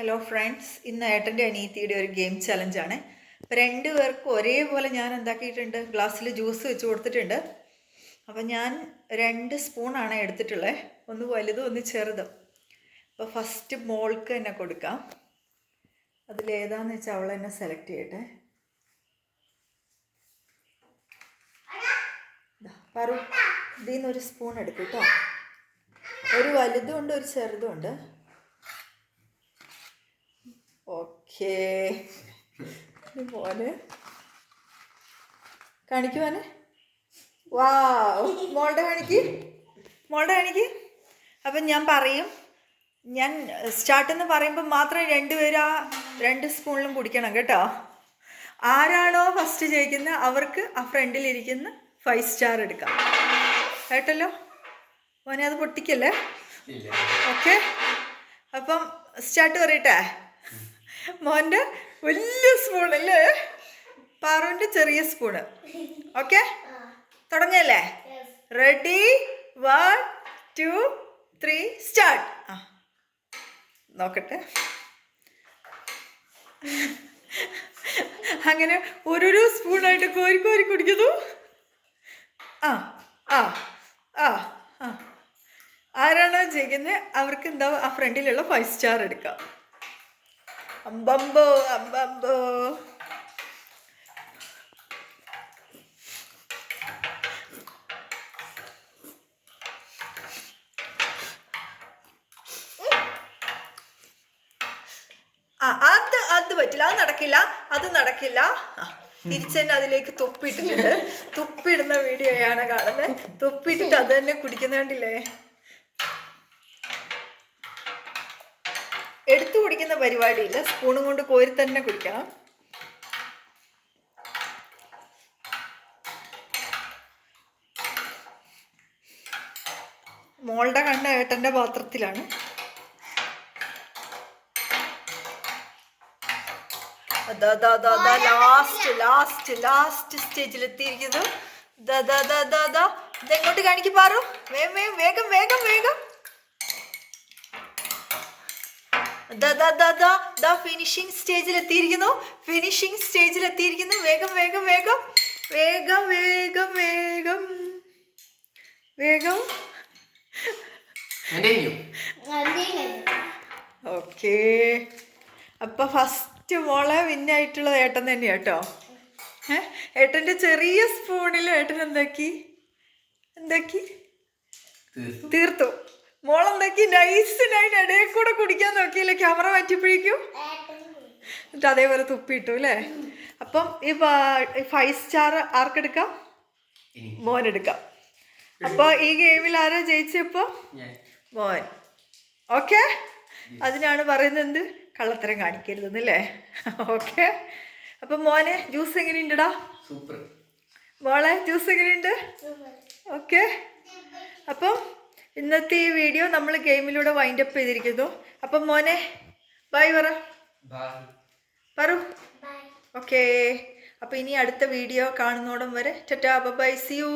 Hello friends ഇന്ന് ഏട്ടന്റെ അനിയത്തിയുടെ ഒരു ഗെയിം ചലഞ്ചാണ് അപ്പോൾ രണ്ട് പേർക്കും ഒരേപോലെ ഞാൻ എന്താക്കിയിട്ടുണ്ട്? ഗ്ലാസ്സിൽ ജ്യൂസ് വെച്ച് കൊടുത്തിട്ടുണ്ട്. അപ്പോൾ ഞാൻ രണ്ട് സ്പൂണാണ് എടുത്തിട്ടുള്ളത് ഒന്ന് വലുതും ഒന്ന് ചെറുതും. അപ്പോൾ ഫസ്റ്റ് മോൾക്ക് തന്നെ കൊടുക്കാം. അതിലേതാന്ന് വെച്ചാൽ അവൾ തന്നെ സെലക്ട് ചെയ്യട്ടെ. പറു. ഇതിൽ നിന്ന് ഒരു സ്പൂൺ എടുക്കും കേട്ടോ ഒരു വലുതും ഉണ്ട് ഒരു ചെറുതും ഉണ്ട്. ഓക്കേ. പോലെ. കാണിക്കുവാനെ വാ മോളുടെ കാണിക്ക്? മോളുടെ കാണിക്ക്? അപ്പം ഞാൻ പറയും ഞാൻ സ്റ്റാർട്ട് എന്ന് പറയുമ്പോൾ മാത്രം രണ്ടുപേരും ആ രണ്ട് സ്പൂണിലും കുടിക്കണം കേട്ടോ. ആരാണോ ഫസ്റ്റ് ജയിക്കുന്നത് അവർക്ക് ആ ഫ്രണ്ടിലിരിക്കുന്ന ഫൈവ് സ്റ്റാർ എടുക്കാം. കേട്ടല്ലോ? മോനെ അത് പൊട്ടിക്കല്ലേ? ഓക്കെ. അപ്പം സ്റ്റാർട്ട് പറയട്ടെ. മോന്റെ വലിയ സ്പൂൺ അല്ലേ? പാറുവിന്റെ ചെറിയ സ്പൂണ് ഓക്കെ? തുടങ്ങല്ലേ ready? One two three start. ആ നോക്കട്ടെ. അങ്ങനെ ഓരോരോ സ്പൂണായിട്ട് കോരി കോരി കുടിക്കുന്നു. ആ ആ ആ ആ. ആരാണോ ജയിക്കുന്നത് അവർക്ക് എന്താ ആ ഫ്രണ്ടിലുള്ള ഫൈവ് സ്റ്റാർ എടുക്കാം. അമ്പമ്പോ അമ്പമ്പോ. ആ അത് അത് പറ്റില്ല അത് നടക്കില്ല അത് നടക്കില്ല. തിരിച്ചെന്നെ അതിലേക്ക് തുപ്പിയിട്ടിട്ടുണ്ട്. തുപ്പിയിടുന്ന വീഡിയോയാണ് കാണുന്നത് തുപ്പിയിട്ടിട്ട് അത് തന്നെ കുടിക്കുന്നുണ്ടില്ലേ എടുത്തു കുടിക്കുന്ന പരിപാടിയില്ല. സ്പൂണും കൊണ്ട് കോരി തന്നെ കുടിക്കണം. മോളുടെ കണ്ണ് ഏട്ടന്റെ പാത്രത്തിലാണ്. ലാസ്റ്റ് ലാസ്റ്റ് ലാസ്റ്റ് സ്റ്റേജിൽ എത്തിയിരിക്കുന്നു. ഇതെങ്ങോട്ട് കാണിക്കും പാറു? വേഗം വേഗം വേഗം വേഗം. ഫിനിഷിംഗ് സ്റ്റേജിൽ എത്തിയിരിക്കുന്നു. ഫിനിഷിംഗ് സ്റ്റേജിൽ എത്തിയിരിക്കുന്നു. വേഗം വേഗം വേഗം. വേഗം വേഗം വേഗം. വേഗം. ഓക്കെ അപ്പൊ ഫസ്റ്റ് മോളെ വിന്നായിട്ടുള്ളത് ഏട്ടൻ തന്നെയാ കേട്ടോ ഏഹ് ഏട്ടന്റെ ചെറിയ സ്പൂണിൽ ഏട്ടൻ എന്താക്കി? എന്താക്കി? തീർത്തു. തീർത്തു. മോളെന്താക്കി നൈസിനായിട്ട് ഇടയിൽ കൂടെ കുടിക്കാൻ നോക്കിയില്ലേ ക്യാമറ മാറ്റിയപ്പോഴേക്കും? എന്നിട്ട് അതേപോലെ തുപ്പിയിട്ടു അല്ലേ? അപ്പം ഈ ഫൈവ് സ്റ്റാർ ആർക്കെടുക്കാം? എടുക്കാം. അപ്പോൾ ഈ ഗെയിമിൽ ആരാ ജയിച്ചപ്പോൾ മോൻ. ഓക്കെ അതിനാണ് പറയുന്നത് എന്ത് കള്ളത്തരം കാണിക്കരുതെന്നല്ലേ? ഓക്കെ അപ്പൊ മോനെ ജ്യൂസ് എങ്ങനെയുണ്ടടാ? സൂപ്പർ മോളെ ജ്യൂസ് എങ്ങനെയുണ്ട്? ഓക്കെ അപ്പം ഇന്നത്തെ ഈ വീഡിയോ നമ്മൾ ഗെയിമിലൂടെ വൈൻഡ് അപ്പ് ചെയ്തിരിക്കുന്നു. അപ്പം മോനെ ബൈ പറ. ബായ് പറു ഓക്കെ അപ്പം ഇനി അടുത്ത വീഡിയോ കാണുന്നോടം വരെ. Tata bye C U